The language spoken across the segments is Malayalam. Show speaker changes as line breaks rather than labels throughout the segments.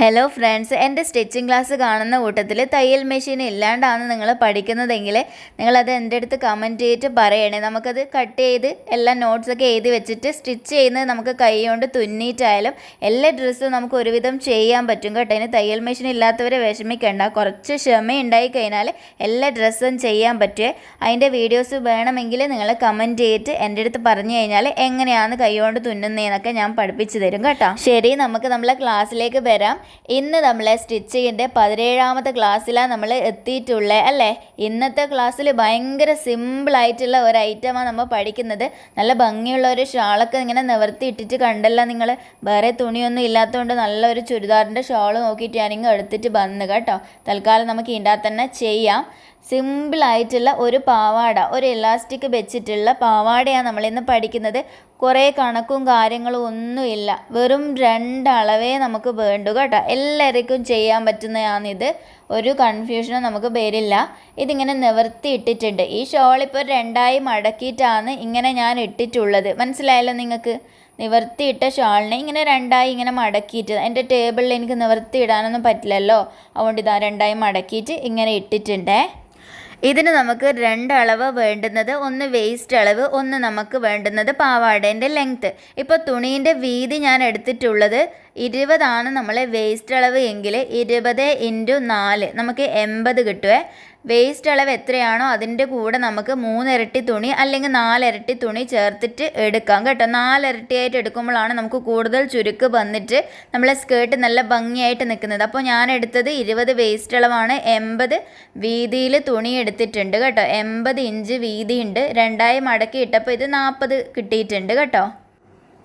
ഹലോ ഫ്രണ്ട്സ് എന്റെ സ്റ്റിച്ചിങ് ക്ലാസ് കാണുന്ന കൂട്ടത്തിൽ തയ്യൽ മെഷീൻ ഇല്ലാണ്ടാണ് നിങ്ങൾ പഠിക്കുന്നതെങ്കിൽ നിങ്ങളത് എന്റെ അടുത്ത് കമന്റ് ചെയ്തിട്ട് പറയണേ. നമുക്കത് കട്ട് ചെയ്ത് എല്ലാ നോട്ട്സൊക്കെ എഴുതി വെച്ചിട്ട് സ്റ്റിച്ച് ചെയ്യുന്നത് നമുക്ക് കൈ കൊണ്ട് തുന്നിയിട്ടായാലും എല്ലാ ഡ്രസ്സും നമുക്ക് ഒരുവിധം ചെയ്യാൻ പറ്റും കേട്ടോ. അതിന് തയ്യൽ മെഷീൻ ഇല്ലാത്തവരെ വിഷമിക്കേണ്ട. കുറച്ച് ക്ഷമ ഉണ്ടായി കഴിഞ്ഞാൽ എല്ലാ ഡ്രസ്സും ചെയ്യാൻ പറ്റുമേ അതിന്റെ വീഡിയോസ് വേണമെങ്കിൽ നിങ്ങൾ കമന്റ് ചെയ്തിട്ട് എന്റെ അടുത്ത് പറഞ്ഞു കഴിഞ്ഞാൽ എങ്ങനെയാണ് കൈ കൊണ്ട് തുന്നുന്നതെന്നൊക്കെ ഞാൻ പഠിപ്പിച്ചു തരും കേട്ടോ. ശരി നമുക്ക് നമ്മളെ ക്ലാസ്സിലേക്ക് വരാം. ഇന്ന് നമ്മളെ സ്റ്റിച്ചിങ്ങിന്റെ പതിനേഴാമത്തെ ക്ലാസ്സിലാണ് നമ്മൾ എത്തിയിട്ടുള്ളത് അല്ലേ? ഇന്നത്തെ ക്ലാസ്സിൽ ഭയങ്കര സിമ്പിളായിട്ടുള്ള ഒരു ഐറ്റമാണ് നമ്മൾ പഠിക്കുന്നത്. നല്ല ഭംഗിയുള്ള ഒരു ഷാളൊക്കെ ഇങ്ങനെ നിവർത്തി ഇട്ടിട്ട് കണ്ടല്ല നിങ്ങൾ വേറെ തുണിയൊന്നും ഇല്ലാത്തതുകൊണ്ട് നല്ലൊരു ചുരിദാറിന്റെ ഷാൾ നോക്കിയിട്ട് ഞാനിങ്ങ് എടുത്തിട്ട് വന്ന് കേട്ടോ. തൽക്കാലം നമുക്ക് ഇതിന്റെ തന്നെ ചെയ്യാം. സിമ്പിളായിട്ടുള്ള ഒരു പാവാട ഒരു ഇലാസ്റ്റിക് വെച്ചിട്ടുള്ള പാവാടയാണ് നമ്മളിന്ന് പഠിക്കുന്നത്. കുറേ കണക്കും കാര്യങ്ങളും ഒന്നുമില്ല. വെറും രണ്ടളവേ നമുക്ക് വേണ്ടു കേട്ടോ. എല്ലാവർക്കും ചെയ്യാൻ പറ്റുന്നതാണിത്. ഒരു കൺഫ്യൂഷനും നമുക്ക് വരില്ല. ഇതിങ്ങനെ നിവർത്തി ഇട്ടിട്ടുണ്ട് ഈ ഷോൾ ഇപ്പോൾ രണ്ടായി മടക്കിയിട്ടാണ് ഇങ്ങനെ ഞാൻ ഇട്ടിട്ടുള്ളത്. മനസ്സിലായല്ലോ നിങ്ങൾക്ക്? നിവർത്തിയിട്ട ഷാളിനെ ഇങ്ങനെ രണ്ടായി ഇങ്ങനെ മടക്കിയിട്ട് എന്റെ ടേബിളിൽ എനിക്ക് നിവർത്തി ഇടാനൊന്നും പറ്റില്ലല്ലോ. അതുകൊണ്ട് ഇതാ രണ്ടായി മടക്കിയിട്ട് ഇങ്ങനെ ഇട്ടിട്ടുണ്ടേ. ഇതിന് നമുക്ക് രണ്ടളവ് വേണ്ടുന്നത് ഒന്ന് വേസ്റ്റ് അളവ് ഒന്ന് നമുക്ക് വേണ്ടുന്നത് പാവാടേന്റെ ലെങ്ത്ത് ഇപ്പോൾ തുണീന്റെ വീതി ഞാൻ എടുത്തിട്ടുള്ളത് ഇരുപതാണ് നമ്മളെ വേസ്റ്റ് അളവ് എങ്കിൽ ഇരുപത് ഇന്റു നാല്. നമുക്ക് എൺപത് കിട്ടുമേ വേസ്റ്റ് അളവ് എത്രയാണോ അതിന്റെ കൂടെ നമുക്ക് മൂന്നിരട്ടി തുണി അല്ലെങ്കിൽ നാലിരട്ടി തുണി ചേർത്തിട്ട് എടുക്കാം കേട്ടോ. നാലിരട്ടിയായിട്ട് എടുക്കുമ്പോഴാണ് നമുക്ക് കൂടുതൽ ചുരുക്ക് വന്നിട്ട് നമ്മളെ സ്കേർട്ട് നല്ല ഭംഗിയായിട്ട് നിൽക്കുന്നത്. അപ്പോൾ ഞാൻ എടുത്തത് ഇരുപത് വേസ്റ്റ് അളവാണ്. എൺപത് വീതിയിൽ തുണി എടുത്തിട്ടുണ്ട് കേട്ടോ. എൺപത് ഇഞ്ച് വീതിയുണ്ട്. രണ്ടായി മടക്കി ഇട്ടപ്പോൾ ഇത് നാൽപ്പത് കിട്ടിയിട്ടുണ്ട് കേട്ടോ.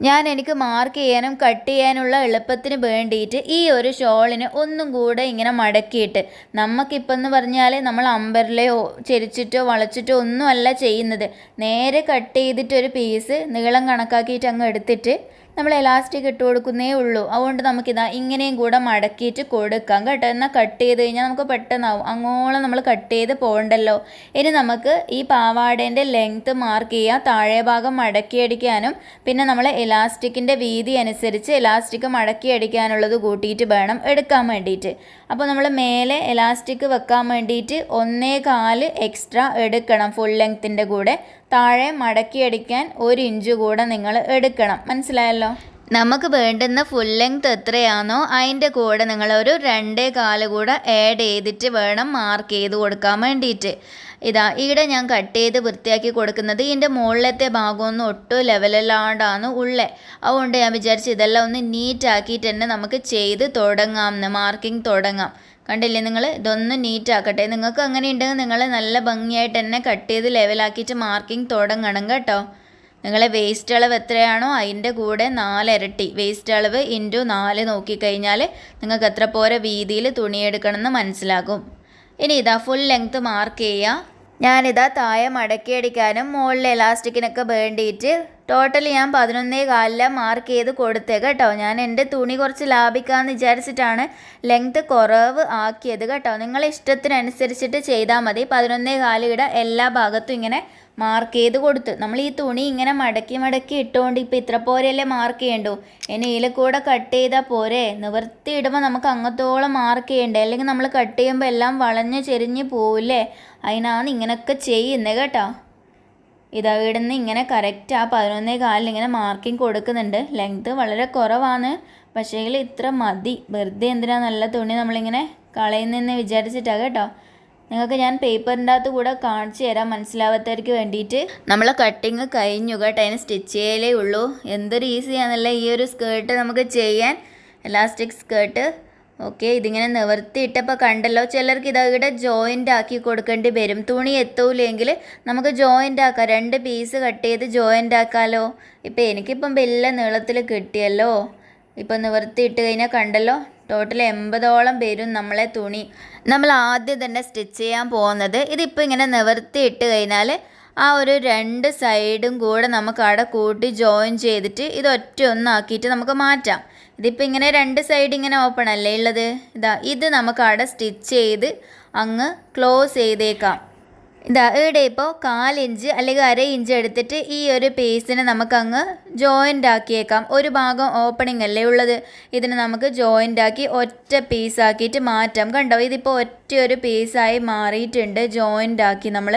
ഞാൻ എനിക്ക് മാർക്ക് ചെയ്യാനും കട്ട് ചെയ്യാനുള്ള എളുപ്പത്തിന് വേണ്ടിയിട്ട് ഈ ഒരു ഷോളിന് ഒന്നും കൂടെ ഇങ്ങനെ മടക്കിയിട്ട് നമുക്കിപ്പം എന്ന് പറഞ്ഞാൽ നമ്മൾ അമ്പരലയോ ചെരിച്ചിട്ടോ വളച്ചിട്ടോ ഒന്നുമല്ല ചെയ്യുന്നത്. നേരെ കട്ട് ചെയ്തിട്ടൊരു പീസ് നീളം കണക്കാക്കിയിട്ട് അങ്ങ് എടുത്തിട്ട് നമ്മൾ എലാസ്റ്റിക് ഇട്ട് കൊടുക്കുന്നേ ഉള്ളൂ. അതുകൊണ്ട് നമുക്കിതാ ഇങ്ങനെയും കൂടെ മടക്കിയിട്ട് കൊടുക്കാം കേട്ടോ. എന്നാൽ കട്ട് ചെയ്ത് കഴിഞ്ഞാൽ നമുക്ക് പെട്ടെന്നാവും. അങ്ങോളം നമ്മൾ കട്ട് ചെയ്ത് പോകണ്ടല്ലോ. ഇനി നമുക്ക് ഈ പാവാടേന്റെ ലെങ്ത്ത് മാർക്ക് ചെയ്യുക താഴെ ഭാഗം മടക്കി അടിക്കാനും പിന്നെ നമ്മൾ എലാസ്റ്റിക്കിന്റെ വീതി അനുസരിച്ച് എലാസ്റ്റിക് മടക്കി അടിക്കാനുള്ളത് കൂട്ടിയിട്ട് വേണം എടുക്കാൻ വേണ്ടിയിട്ട്. അപ്പോൾ നമ്മൾ മേലെ എലാസ്റ്റിക് വെക്കാൻ വേണ്ടിയിട്ട് ഒന്നേ കാൽ എക്സ്ട്രാ എടുക്കണം ഫുൾ ലെങ്ത്തിന്റെ കൂടെ. താഴെ മടക്കി അടിക്കാൻ ഒരു ഇഞ്ച് കൂടെ നിങ്ങൾ എടുക്കണം. മനസ്സിലായല്ലോ? നമുക്ക് വേണ്ടുന്ന ഫുൾ ലെങ്ത് എത്രയാണോ അതിന്റെ കൂടെ നിങ്ങളൊരു രണ്ടേ കാൽ കൂടെ ആഡ് ചെയ്തിട്ട് വേണം മാർക്ക് ചെയ്ത് കൊടുക്കാൻ വേണ്ടിയിട്ട്. ഇതാ ഇവിടെ ഞാൻ കട്ട് ചെയ്ത് വൃത്തിയാക്കി കൊടുക്കുന്നത് ഇതിന്റെ മുകളിലത്തെ ഭാഗമൊന്നും ഒട്ടും ലെവലല്ലാണ്ടാണ് ഉള്ളത് അതുകൊണ്ട് ഞാൻ വിചാരിച്ചു ഇതെല്ലാം ഒന്ന് നീറ്റ് ആക്കിയിട്ട് തന്നെ നമുക്ക് ചെയ്ത് തുടങ്ങാം മാർക്കിംഗ് തുടങ്ങാം. കണ്ടില്ലേ നിങ്ങൾ ഇതൊന്ന് നീറ്റ് ആക്കട്ടെ. നിങ്ങൾക്ക് അങ്ങനെ ഉണ്ടെങ്കിൽ നിങ്ങൾ നല്ല ഭംഗിയായിട്ട് തന്നെ കട്ട് ചെയ്ത് ലെവലാക്കിയിട്ട് മാർക്കിംഗ് തുടങ്ങണം കേട്ടോ. നിങ്ങളെ വേസ്റ്റ് അളവ് എത്രയാണോ അതിന്റെ കൂടെ നാലിരട്ടി. വേസ്റ്റ് അളവ് ഇന്റു നാല് നോക്കിക്കഴിഞ്ഞാൽ നിങ്ങൾക്ക് എത്ര പോരെ വീതിയിൽ തുണിയെടുക്കണമെന്ന് മനസ്സിലാകും. ഇനി ഇതാ ഫുൾ ലെങ്ത്ത് മാർക്ക് ചെയ്യുക. ഞാനിതാ താഴെ മടക്കി അടിക്കാനും മുകളിൽ എലാസ്റ്റിക്കിനൊക്കെ വേണ്ടിയിട്ട് ടോട്ടൽ ഞാൻ പതിനൊന്നേ കാലില മാർക്ക് ചെയ്ത് കൊടുത്തേ കേട്ടോ. ഞാൻ എന്റെ തുണി കുറച്ച് ലാഭിക്കാമെന്ന് വിചാരിച്ചിട്ടാണ് ലെങ്ത് കുറവ് ആക്കിയത് കേട്ടോ. നിങ്ങൾ ഇഷ്ടത്തിനനുസരിച്ചിട്ട് ചെയ്താൽ മതി. പതിനൊന്നേ കാലിയുടെ എല്ലാ ഭാഗത്തും ഇങ്ങനെ മാർക്ക് ചെയ്ത് കൊടുത്ത്. നമ്മൾ ഈ തുണി ഇങ്ങനെ മടക്കി മടക്കി ഇട്ടുകൊണ്ട് ഇപ്പോൾ ഇത്ര പോരെയല്ലേ മാർക്ക് ചെയ്യണ്ടു? ഇനി ഇതിൽ കൂടെ കട്ട് ചെയ്താൽ പോരെ? നിവർത്തി ഇടുമ്പോൾ നമുക്ക് അങ്ങത്തോളം മാർക്ക് ചെയ്യണ്ടേ? അല്ലെങ്കിൽ നമ്മൾ കട്ട് ചെയ്യുമ്പോൾ എല്ലാം വളഞ്ഞ് ചെരിഞ്ഞ് പോവില്ലേ? അതിനാണ് ഇങ്ങനെയൊക്കെ ചെയ്യുന്നത് കേട്ടോ. ഇതാ ഇവിടുന്ന് ഇങ്ങനെ കറക്റ്റ് ആ പതിനൊന്നേ കാലിൽ ഇങ്ങനെ മാർക്കിംഗ് കൊടുക്കുന്നുണ്ട്. ലെങ്ത്ത് വളരെ കുറവാണ്. പക്ഷേ ഇത്ര മതി. വെറുതെ എന്തിനാ നല്ല തുണി നമ്മളിങ്ങനെ കളയുന്നതെന്ന് വിചാരിച്ചിട്ടാണ് കേട്ടോ. നിങ്ങൾക്ക് ഞാൻ പേപ്പറിന്റെ അകത്ത് കൂടെ കാണിച്ചു തരാം മനസ്സിലാവാത്തവർക്ക് വേണ്ടിയിട്ട്. നമ്മൾ കട്ടിങ് കഴിഞ്ഞു കേട്ടോ. അതിന് സ്റ്റിച്ച് ചെയ്യലേ ഉള്ളൂ. എന്തൊരു ഈസിയാണല്ലേ ഈ ഒരു സ്കേർട്ട് നമുക്ക് ചെയ്യാൻ. എലാസ്റ്റിക് സ്കേർട്ട് ഓക്കെ ഇതിങ്ങനെ നിവർത്തിയിട്ടപ്പോൾ കണ്ടല്ലോ ചിലർക്ക് ഇതവിടെ ജോയിന്റ് ആക്കി കൊടുക്കേണ്ടി വരും. തുണി എത്തൂലെങ്കിൽ നമുക്ക് ജോയിന്റ് ആക്കാം. രണ്ട് പീസ് കട്ട് ചെയ്ത് ജോയിന്റ് ആക്കാമല്ലോ ഇപ്പം എനിക്കിപ്പം വലിയ നീളത്തിൽ കിട്ടിയല്ലോ. ഇപ്പം നിവർത്തിയിട്ട് കഴിഞ്ഞാൽ കണ്ടല്ലോ ടോട്ടൽ എൺപതോളം പേരും നമ്മളെ തുണി. നമ്മൾ ആദ്യം തന്നെ സ്റ്റിച്ച് ചെയ്യാൻ പോകുന്നത്. ഇതിപ്പോൾ ഇങ്ങനെ നിവർത്തിയിട്ട് കഴിഞ്ഞാൽ ആ ഒരു രണ്ട് സൈഡും കൂടെ നമുക്ക് അവിടെ കൂട്ടി ജോയിൻ ചെയ്തിട്ട് ഇത് ഒന്നാക്കിയിട്ട് നമുക്ക് മാറ്റാം. ഇതിപ്പോൾ ഇങ്ങനെ രണ്ട് സൈഡ് ഇങ്ങനെ ഓപ്പൺ അല്ലേ ഉള്ളത്? ഇതാ ഇത് നമുക്ക് അവിടെ സ്റ്റിച്ച് ചെയ്ത് അങ്ങ് ക്ലോസ് ചെയ്തേക്കാം. ഇതാ ഇവിടെ ഇപ്പോൾ കാലിഞ്ച് അല്ലെങ്കിൽ അര ഇഞ്ച് എടുത്തിട്ട് ഈ ഒരു പീസിനെ നമുക്കങ്ങ് ജോയിന്റ് ആക്കിയേക്കാം. ഒരു ഭാഗം ഓപ്പണിംഗ് അല്ലേ ഉള്ളത്? ഇതിനെ നമുക്ക് ജോയിന്റ് ആക്കി ഒറ്റ പീസാക്കിയിട്ട് മാറ്റാം. കണ്ടോ ഇതിപ്പോൾ ഒറ്റ ഒരു പീസായി മാറിയിട്ടുണ്ട്. ജോയിന്റ് ആക്കി നമ്മൾ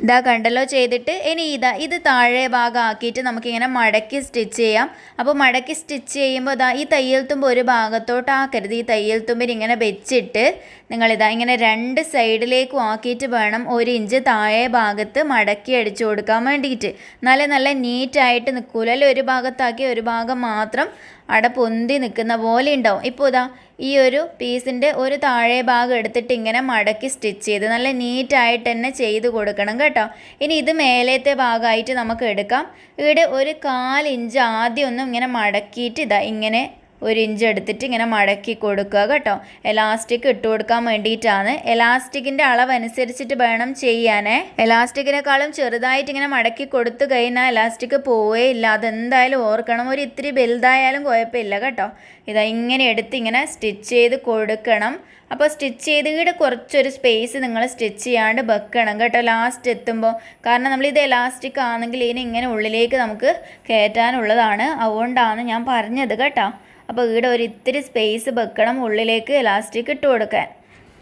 ഇതാ കണ്ടല്ലോ ചെയ്തിട്ട് ഇനി ഇതാ ഇത് താഴെ ഭാഗം ആക്കിയിട്ട് നമുക്കിങ്ങനെ മടക്കി സ്റ്റിച്ച് ചെയ്യാം. അപ്പോൾ മടക്കി സ്റ്റിച്ച് ചെയ്യുമ്പോൾ ഇതാ ഈ തയ്യൽ തുമ്പ് ഒരു ഭാഗത്തോട്ട് ആക്കരുത്. ഈ തയ്യൽ തുമ്പിന് ഇങ്ങനെ വെച്ചിട്ട് നിങ്ങളിതാ ഇങ്ങനെ രണ്ട് സൈഡിലേക്കും ആക്കിയിട്ട് വേണം ഒരു ഇഞ്ച് താഴെ ഭാഗത്ത് മടക്കി അടിച്ചു കൊടുക്കാൻ വേണ്ടിയിട്ട്. നല്ല നല്ല നീറ്റായിട്ട് നിൽക്കൂല. അല്ലെ? ഒരു ഭാഗത്താക്കി ഒരു ഭാഗം മാത്രം അട പൊന്തി നിൽക്കുന്ന പോലെ ഉണ്ടാവും. ഇപ്പോൾ ഇതാ ഈ ഒരു പീസിന്റെ ഒരു താഴെ ഭാഗം എടുത്തിട്ട് ഇങ്ങനെ മടക്കി സ്റ്റിച്ച് ചെയ്ത് നല്ല നീറ്റായിട്ട് തന്നെ ചെയ്ത് കൊടുക്കണം കേട്ടോ. ഇനി ഇത് മേലത്തെ ഭാഗമായിട്ട് നമുക്ക് എടുക്കാം. ഇവിടെ ഒരു കാലിഞ്ച് ആദ്യം ഒന്നും ഇങ്ങനെ മടക്കിയിട്ട് ഇതാ ഇങ്ങനെ ഒരു ഇഞ്ച് എടുത്തിട്ട് ഇങ്ങനെ മടക്കി കൊടുക്കുക കേട്ടോ. എലാസ്റ്റിക് ഇട്ട് കൊടുക്കാൻ വേണ്ടിയിട്ടാണ്. എലാസ്റ്റിക്കിന്റെ അളവ് അനുസരിച്ചിട്ട് വേണം ചെയ്യാനേ. എലാസ്റ്റിക്കിനേക്കാളും ചെറുതായിട്ട് ഇങ്ങനെ മടക്കി കൊടുത്തു കഴിഞ്ഞാൽ എലാസ്റ്റിക് പോവേ ഇല്ല അതെന്തായാലും ഓർക്കണം. ഒരു ഇത്തിരി വലുതായാലും കുഴപ്പമില്ല കേട്ടോ. ഇതാ ഇങ്ങനെ എടുത്ത് ഇങ്ങനെ സ്റ്റിച്ച് ചെയ്ത് കൊടുക്കണം. അപ്പോൾ സ്റ്റിച്ച് ചെയ്ത് ഇവിടെ കുറച്ചൊരു സ്പേസ് നിങ്ങൾ സ്റ്റിച്ച് ചെയ്യാണ്ട് വെക്കണം കേട്ടോ ലാസ്റ്റ് എത്തുമ്പോൾ. കാരണം നമ്മളിത് എലാസ്റ്റിക് ആണെങ്കിൽ ഇതിന് ഇങ്ങനെ ഉള്ളിലേക്ക് നമുക്ക് കയറ്റാനുള്ളതാണ്. അതുകൊണ്ടാണ് ഞാൻ പറഞ്ഞത് കേട്ടോ. അപ്പോൾ ഇവിടെ ഒരു ഇത്തിരി സ്പേസ് വെക്കണം ഉള്ളിലേക്ക് ഇലാസ്റ്റിക് ഇട്ട് കൊടുക്കാൻ.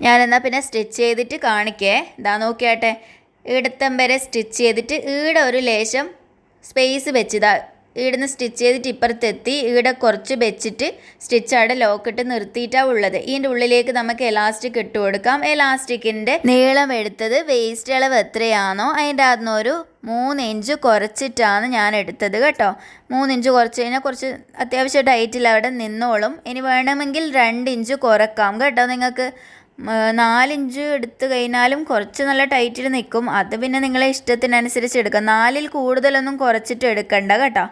ഞാനെന്നാൽ പിന്നെ സ്റ്റിച്ച് ചെയ്തിട്ട് കാണിക്കേ. ഇതാ നോക്കിയാട്ടെ. ഇടത്തം വരെ സ്റ്റിച്ച് ചെയ്തിട്ട് ഈടെ ഒരു ലേശം സ്പേസ് വെച്ചിതാ ഇവിടുന്ന് സ്റ്റിച്ച് ചെയ്തിട്ട് ഇപ്പുറത്തെത്തി. ഇവിടെ കുറച്ച് വെച്ചിട്ട് സ്റ്റിച്ച് അവിടെ ലോക്കിട്ട് നിർത്തിയിട്ടാണ് ഉള്ളത്. ഇതിന്റെ ഉള്ളിലേക്ക് നമുക്ക് എലാസ്റ്റിക് ഇട്ട് കൊടുക്കാം. എലാസ്റ്റിക്കിന്റെ നീളം എടുത്തത് വേസ്റ്റ് അളവ് എത്രയാണോ അതിന്റെ അതിനൊരു മൂന്ന് ഇഞ്ച് കുറച്ചിട്ടാണ് ഞാൻ എടുത്തത് കേട്ടോ. മൂന്ന് ഇഞ്ച് കുറച്ച് കഴിഞ്ഞാൽ കുറച്ച് അത്യാവശ്യം ടൈറ്റിൽ അവിടെ നിന്നോളും. ഇനി വേണമെങ്കിൽ രണ്ട് ഇഞ്ച് കുറക്കാം കേട്ടോ. നിങ്ങൾക്ക് നാലിഞ്ച് എടുത്തു കഴിഞ്ഞാലും കുറച്ച് നല്ല ടൈറ്റിൽ നിൽക്കും അത് പിന്നെ നിങ്ങളെ ഇഷ്ടത്തിനനുസരിച്ച് എടുക്കാം. നാലിൽ കൂടുതലൊന്നും കുറച്ചിട്ട് എടുക്കണ്ട കേട്ടോ.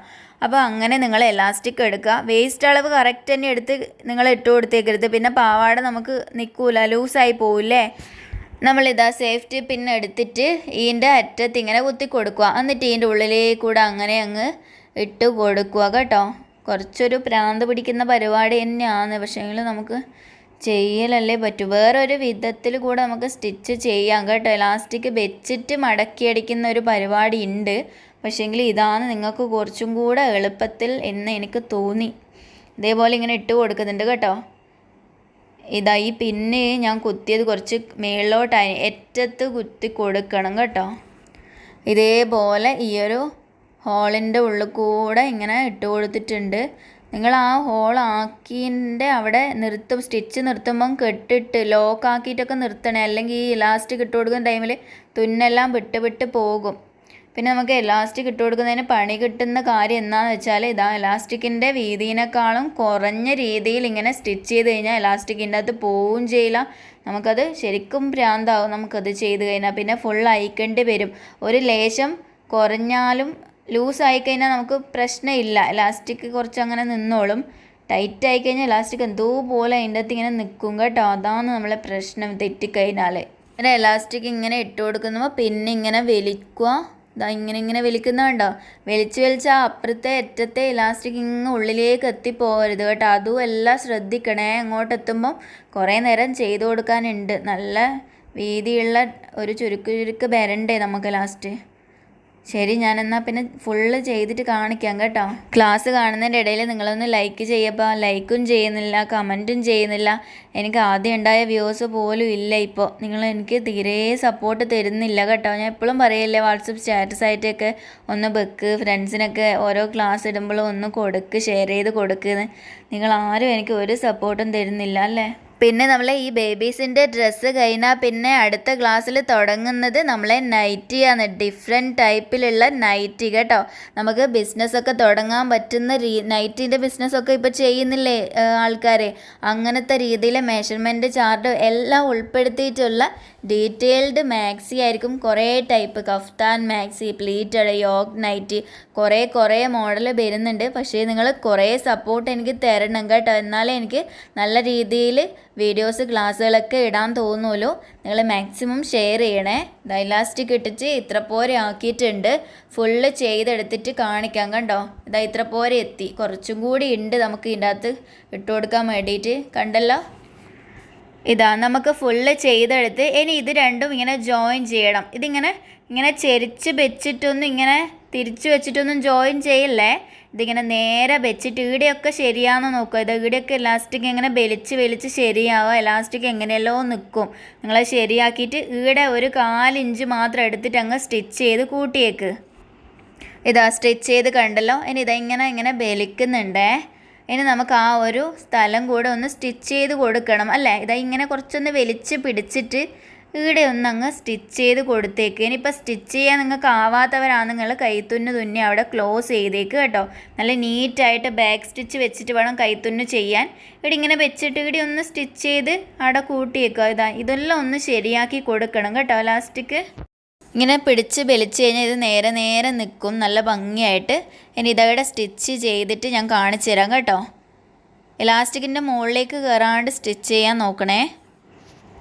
അപ്പോൾ അങ്ങനെ നിങ്ങൾ എലാസ്റ്റിക് എടുക്കുക. വേസ്റ്റ് അളവ് കറക്റ്റ് തന്നെ എടുത്ത് നിങ്ങൾ ഇട്ട് കൊടുത്തേക്കരുത്. പിന്നെ പാവാട നമുക്ക് നിൽക്കൂല ലൂസായി പോവില്ലേ? നമ്മളിതാ സേഫ്റ്റി പിൻ എടുത്തിട്ട് ഈന്റെ അറ്റത്ത് ഇങ്ങനെ കുത്തി കൊടുക്കുക. എന്നിട്ട് ഇതിന്റെ ഉള്ളിലേക്കൂടെ അങ്ങനെ അങ്ങ് ഇട്ട് കൊടുക്കുക കേട്ടോ. കുറച്ചൊരു പ്രാന്ത് പിടിക്കുന്ന പരിപാടി തന്നെയാണ്. പക്ഷേങ്കിൽ നമുക്ക് ചെയ്യലല്ലേ പറ്റൂ. വേറൊരു വിധത്തിൽ കൂടെ നമുക്ക് സ്റ്റിച്ച് ചെയ്യാം കേട്ടോ. ഇലാസ്റ്റിക് വെച്ചിട്ട് മടക്കി അടിക്കുന്ന ഒരു പരിപാടി ഉണ്ട് പക്ഷേങ്കിൽ ഇതാണ് നിങ്ങൾക്ക് കുറച്ചും കൂടെ എളുപ്പത്തിൽ എന്ന് എനിക്ക് തോന്നി. ഇതേപോലെ ഇങ്ങനെ ഇട്ട് കൊടുക്കുന്നുണ്ട് കേട്ടോ. ഇതാ ഈ പിന്നെ ഞാൻ കുത്തിയത് കുറച്ച് മേളിലോട്ടായി അറ്റത്ത് കുത്തി കൊടുക്കണം കേട്ടോ. ഇതേപോലെ ഈ ഒരു ഹോളിന്റെ ഉള്ളിൽ കൂടെ ഇങ്ങനെ ഇട്ട് കൊടുത്തിട്ടുണ്ട്. നിങ്ങൾ ആ ഹോൾ ആക്കിന്റെ അവിടെ നിർത്തും സ്റ്റിച്ച് നിർത്തുമ്പം കെട്ടിട്ട് ലോക്ക് ആക്കിയിട്ടൊക്കെ നിർത്തണേ. അല്ലെങ്കിൽ ഈ ഇലാസ്റ്റിക് ഇട്ട് കൊടുക്കുന്ന ടൈമിൽ തുന്നെല്ലാം വിട്ട് വിട്ട് പോകും. പിന്നെ നമുക്ക് എലാസ്റ്റിക് ഇട്ട് കൊടുക്കുന്നതിന് പണി കിട്ടുന്ന കാര്യം എന്താണെന്ന് വെച്ചാൽ ഇതാ എലാസ്റ്റിക്കിന്റെ വീതിയിനേക്കാളും കുറഞ്ഞ രീതിയിൽ ഇങ്ങനെ സ്റ്റിച്ച് ചെയ്ത് കഴിഞ്ഞാൽ എലാസ്റ്റിക്കിന്റെ അകത്ത് പോവുകയും ചെയ്യില്ല. നമുക്കത് ശരിക്കും ഭ്രാന്താവും നമുക്കത് ചെയ്ത് കഴിഞ്ഞാൽ പിന്നെ ഫുൾ അയക്കേണ്ടി വരും. ഒരു ലേശം കുറഞ്ഞാലും ലൂസ് ആയിക്കഴിഞ്ഞാൽ നമുക്ക് പ്രശ്നമില്ല. എലാസ്റ്റിക് കുറച്ച് അങ്ങനെ നിന്നോളും. ടൈറ്റ് ആയിക്കഴിഞ്ഞാൽ എലാസ്റ്റിക് എന്തോപോലെ അതിന്റെ അകത്ത് ഇങ്ങനെ നിൽക്കും കേട്ടോ. അതാണ് നമ്മളെ പ്രശ്നം തെറ്റിക്കഴിഞ്ഞാൽ പിന്നെ എലാസ്റ്റിക് ഇങ്ങനെ ഇട്ട് കൊടുക്കുമ്പോൾ പിന്നെ ഇങ്ങനെ വലിക്കുക. ഇതാ ഇങ്ങനെ ഇങ്ങനെ വലിക്കുന്ന കണ്ടോ? വലിച്ച് വലിച്ച് ആ അപ്പുറത്തെ അറ്റത്തെ ഇലാസ്റ്റിക് ഇങ്ങനെ ഉള്ളിലേക്ക് എത്തിപ്പോകരുത് കേട്ടോ. അതും എല്ലാം ശ്രദ്ധിക്കണേ. അങ്ങോട്ട് എത്തുമ്പോൾ കുറേ നേരം ചെയ്തു കൊടുക്കാനുണ്ട്. നല്ല വീതിയുള്ള ഒരു ചുരുക്ക് ചുരുക്ക് വരണ്ടേ നമുക്ക് ലാസ്റ്റ് ശരി ഞാൻ എന്നാൽ പിന്നെ ഫുള്ള് ചെയ്തിട്ട് കാണിക്കാം കേട്ടോ. ക്ലാസ് കാണുന്നതിന്റെ ഇടയിൽ നിങ്ങളൊന്ന് ലൈക്ക് ചെയ്യപ്പോൾ ലൈക്കും ചെയ്യുന്നില്ല കമന്റും ചെയ്യുന്നില്ല. എനിക്ക് ആദ്യം ഉണ്ടായ വ്യൂസ് പോലും ഇല്ല ഇപ്പോൾ നിങ്ങൾ എനിക്ക് തീരെ സപ്പോർട്ട് തരുന്നില്ല കേട്ടോ. ഞാൻ എപ്പോഴും പറയില്ലേ വാട്സപ്പ് സ്റ്റാറ്റസ് ആയിട്ടൊക്കെ ഒന്ന് വെക്ക് ഫ്രണ്ട്സിനൊക്കെ ഓരോ ക്ലാസ് ഇടുമ്പോഴും ഒന്ന് കൊടുക്ക് ഷെയർ ചെയ്ത് കൊടുക്കുന്നത് നിങ്ങൾ ആരും എനിക്ക് ഒരു സപ്പോർട്ടും തരുന്നില്ല അല്ലേ? പിന്നെ നമ്മൾ ഈ ബേബീസിന്റെ ഡ്രസ്സ് കഴിഞ്ഞാൽ പിന്നെ അടുത്ത ക്ലാസ്സിൽ തുടങ്ങുന്നത് നമ്മളെ നൈറ്റിയാണ്. ഡിഫറെന്റ് ടൈപ്പിലുള്ള നൈറ്റി കേട്ടോ. നമുക്ക് ബിസിനസ്സൊക്കെ തുടങ്ങാൻ പറ്റുന്ന രീ നൈറ്റിന്റെ ബിസിനസ്സൊക്കെ ഇപ്പോൾ ചെയ്യുന്നില്ലേ ആൾക്കാർ അങ്ങനത്തെ രീതിയിൽ മെഷർമെന്റ് ചാർട്ട് എല്ലാം ഉൾപ്പെടുത്തിയിട്ടുള്ള ഡീറ്റെയിൽഡ് മാക്സി ആയിരിക്കും കുറേ type kaftan maxi pleated yoke nighty കുറേ കുറേ മോഡൽ വരുന്നുണ്ട്. പക്ഷേ നിങ്ങൾ കുറേ സപ്പോർട്ട് എനിക്ക് തരണം കേട്ടോ. എന്നാലേ എനിക്ക് നല്ല രീതിയിൽ വീഡിയോസ് ക്ലാസ്സുകളൊക്കെ ഇടാൻ തോന്നുമല്ലോ. നിങ്ങൾ മാക്സിമം ഷെയർ ചെയ്യണേ. ഇലാസ്റ്റിക് ഇട്ടിട്ട് ഇത്ര പോരെ ആക്കിയിട്ടുണ്ട്. ഫുള്ള് ചെയ്തെടുത്തിട്ട് കാണിക്കാം കണ്ടോ? ഇതാ ഇത്ര പോരെ എത്തി. കുറച്ചും കൂടി ഉണ്ട് നമുക്ക് ഇതിന്റെ അകത്ത് ഇട്ട് കൊടുക്കാൻ വേണ്ടിയിട്ട്. കണ്ടല്ലോ? ഇതാ നമുക്ക് ഫുള്ള് ചെയ്തെടുത്ത് ഇനി ഇത് രണ്ടും ഇങ്ങനെ ജോയിൻ ചെയ്യണം. ഇതിങ്ങനെ ഇങ്ങനെ ചെരിച്ച് വെച്ചിട്ടൊന്നും ഇങ്ങനെ തിരിച്ചു വെച്ചിട്ടൊന്നും ജോയിൻ ചെയ്യല്ലേ? ഇതിങ്ങനെ നേരെ വെച്ചിട്ട് ഈടെയൊക്കെ ശരിയാണെന്ന് നോക്കുക. ഇത് ഈടെയൊക്കെ ഇലാസ്റ്റിക് ഇങ്ങനെ വലിച്ച് വലിച്ച് ശരിയാവുക. ഇലാസ്റ്റിക് എങ്ങനെയല്ലോ നിൽക്കും നിങ്ങൾ ശരിയാക്കിയിട്ട് ഈടെ ഒരു കാലിഞ്ച് മാത്രം എടുത്തിട്ട് അങ്ങ് സ്റ്റിച്ച് ചെയ്ത് കൂട്ടിയേക്ക്. ഇതാ സ്റ്റിച്ച് ചെയ്ത് കണ്ടല്ലോ? ഇനി ഇതാ ഇങ്ങനെ ഇങ്ങനെ വലിക്കുന്നുണ്ടേ. ഇനി നമുക്ക് ആ ഒരു സ്ഥലം കൂടെ ഒന്ന് സ്റ്റിച്ച് ചെയ്ത് കൊടുക്കണം അല്ലേ? ഇതാ ഇങ്ങനെ കുറച്ചൊന്ന് വലിച്ച് പിടിച്ചിട്ട് ഇവിടെ ഒന്ന് അങ്ങ് സ്റ്റിച്ച് ചെയ്ത് കൊടുത്തേക്ക്. ഇനിയിപ്പോൾ സ്റ്റിച്ച് ചെയ്യാൻ നിങ്ങൾക്ക് ആവാത്തവരാണ് നിങ്ങൾ കൈത്തുന്ന് തുന്നി അവിടെ ക്ലോസ് ചെയ്തേക്ക് കേട്ടോ. നല്ല നീറ്റായിട്ട് ബാക്ക് സ്റ്റിച്ച് വെച്ചിട്ട് വേണം കൈത്തുന്ന് ചെയ്യാൻ. ഇവിടെ ഇങ്ങനെ വെച്ചിട്ട് ഇവിടെ ഒന്ന് സ്റ്റിച്ച് ചെയ്ത് അവിടെ കൂട്ടിയേക്കുക ഇതാ ഇതെല്ലാം ഒന്ന് ശരിയാക്കി കൊടുക്കണം കേട്ടോ ലാസ്റ്റിക്ക് ഇങ്ങനെ പിടിച്ച് വലിച്ച് കഴിഞ്ഞാൽ ഇത് നേരെ നേരെ നിൽക്കും. നല്ല ഭംഗിയായിട്ട്. ഇനി ഇതവിടെ സ്റ്റിച്ച് ചെയ്തിട്ട് ഞാൻ കാണിച്ചു തരാം കേട്ടോ ഇലാസ്റ്റിക്കിന്റെ മുകളിലേക്ക് കയറാണ്ട് സ്റ്റിച്ച് ചെയ്യാൻ നോക്കണേ.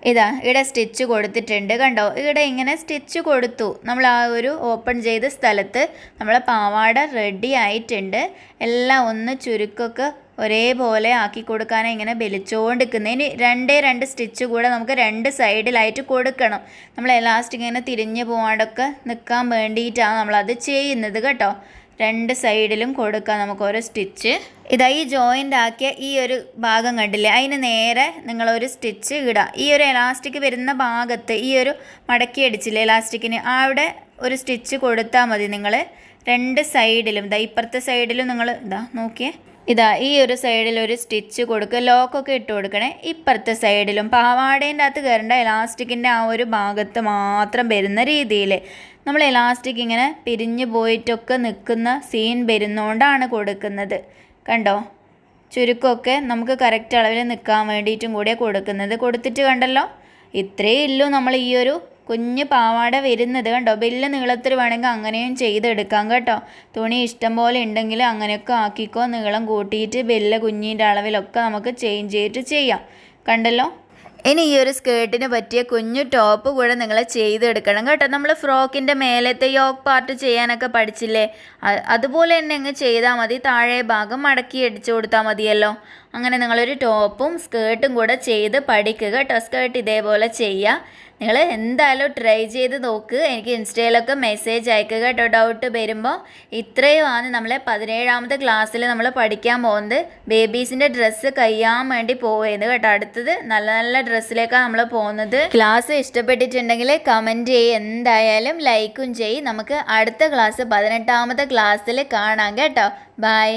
ഇതാ ഇവിടെ സ്റ്റിച്ച് കൊടുത്തിട്ടുണ്ട്. കണ്ടോ? ഇവിടെ ഇങ്ങനെ സ്റ്റിച്ച് കൊടുത്തു. നമ്മൾ ആ ഒരു ഓപ്പൺ ചെയ്ത സ്ഥലത്ത് നമ്മളെ പാവാട റെഡി ആയിട്ടുണ്ട്. എല്ലാം ഒന്ന് ചുരുക്കൊക്കെ ഒരേപോലെ ആക്കി കൊടുക്കാനാണ് ഇങ്ങനെ വലിച്ചുകൊണ്ടിരിക്കുന്നത് ഇനി രണ്ടേ രണ്ട് സ്റ്റിച്ച് കൂടെ നമുക്ക് രണ്ട് സൈഡിലായിട്ട് കൊടുക്കണം. നമ്മൾ എലാസ്റ്റിക് ഇങ്ങനെ തിരിഞ്ഞ് പോകാണ്ടൊക്കെ നിൽക്കാൻ വേണ്ടിയിട്ടാണ് നമ്മളത് ചെയ്യുന്നത് കേട്ടോ. രണ്ട് സൈഡിലും കൊടുക്കാം നമുക്ക് ഓരോ സ്റ്റിച്ച്. ഇതാ ഈ ജോയിന്റ് ആക്കിയ ഈ ഒരു ഭാഗം കണ്ടില്ലേ? അതിന് നേരെ നിങ്ങളൊരു സ്റ്റിച്ച് ഇടുക ഈ ഒരു എലാസ്റ്റിക് വരുന്ന ഭാഗത്ത് ഈ ഒരു മടക്കി അടിച്ചില്ലേ എലാസ്റ്റിക്കിന് അവിടെ ഒരു സ്റ്റിച്ച് കൊടുത്താൽ മതി നിങ്ങൾ രണ്ട് സൈഡിലും ഇതാ ഇപ്പുറത്തെ സൈഡിലും നിങ്ങൾ ഇതാ നോക്കിയേ. ഇതാ ഈ ഒരു സൈഡിൽ ഒരു സ്റ്റിച്ച് കൊടുക്കുക ലോക്കൊക്കെ ഇട്ട് കൊടുക്കണേ. ഇപ്പുറത്തെ സൈഡിലും പാവാടേന്റെ അകത്ത് കയറേണ്ട ഇലാസ്റ്റിക്കിന്റെ ആ ഒരു ഭാഗത്ത് മാത്രം വരുന്ന രീതിയിൽ നമ്മൾ ഇലാസ്റ്റിക് ഇങ്ങനെ പിരിഞ്ഞു പോയിട്ടൊക്കെ നിൽക്കുന്ന സീൻ വരുന്നോണ്ടാണ് കൊടുക്കുന്നത്. കണ്ടോ? ചുരുക്കമൊക്കെ നമുക്ക് കറക്റ്റ് അളവിൽ നിൽക്കാൻ വേണ്ടിയിട്ടും കൂടിയാണ് കൊടുക്കുന്നത്. കൊടുത്തിട്ട് കണ്ടല്ലോ? ഇത്രയേ ഉള്ളൂ നമ്മൾ ഈ ഒരു കുഞ്ഞ് പാവാട വരുന്നത് കണ്ടോ? വലിയ നീളത്തിൽ വേണമെങ്കിൽ അങ്ങനെയും ചെയ്തെടുക്കാം കേട്ടോ. തുണി ഇഷ്ടം പോലെ ഉണ്ടെങ്കിൽ അങ്ങനെയൊക്കെ ആക്കിക്കോ. നീളം കൂട്ടിയിട്ട് വലിയ കുഞ്ഞിന്റെ അളവിലൊക്കെ നമുക്ക് ചേഞ്ച് ചെയ്തിട്ട് ചെയ്യാം. കണ്ടല്ലോ? ഇനി ഈ ഒരു സ്കേർട്ടിന് പറ്റിയ കുഞ്ഞു ടോപ്പ് കൂടെ നിങ്ങൾ ചെയ്തെടുക്കണം കേട്ടോ. നമ്മൾ ഫ്രോക്കിന്റെ മേലത്തെ യോക്ക് പാർട്ട് ചെയ്യാനൊക്കെ പഠിച്ചില്ലേ? അതുപോലെ തന്നെ അങ്ങ് ചെയ്താൽ മതി. താഴെ ഭാഗം മടക്കി അടിച്ചു കൊടുത്താൽ മതിയല്ലോ. അങ്ങനെ നിങ്ങളൊരു ടോപ്പും സ്കേർട്ടും കൂടെ ചെയ്ത് പഠിക്കുക. കേട്ടോ സ്കേർട്ട് ഇതേപോലെ ചെയ്യുക നിങ്ങൾ എന്തായാലും ട്രൈ ചെയ്ത് നോക്ക്. എനിക്ക് ഇൻസ്റ്റയിലൊക്കെ മെസ്സേജ് അയക്കുക കേട്ടോ. ഡൗട്ട് വരുമ്പോൾ ഇത്രയുമാണ് നമ്മളെ പതിനേഴാമത്തെ ക്ലാസ്സിൽ നമ്മൾ പഠിക്കാൻ പോകുന്നത്. ബേബീസിന്റെ ഡ്രസ്സ് കഴിയാൻ വേണ്ടി പോയത് കേട്ടോ. അടുത്തത് നല്ല നല്ല ഡ്രസ്സിലേക്കാണ് നമ്മൾ പോകുന്നത്. ക്ലാസ് ഇഷ്ടപ്പെട്ടിട്ടുണ്ടെങ്കിൽ കമന്റ് ചെയ്യുക എന്തായാലും ലൈക്കും ചെയ്യും. നമുക്ക് അടുത്ത ക്ലാസ് പതിനെട്ടാമത്തെ ക്ലാസ്സിൽ കാണാം കേട്ടോ. ബൈ.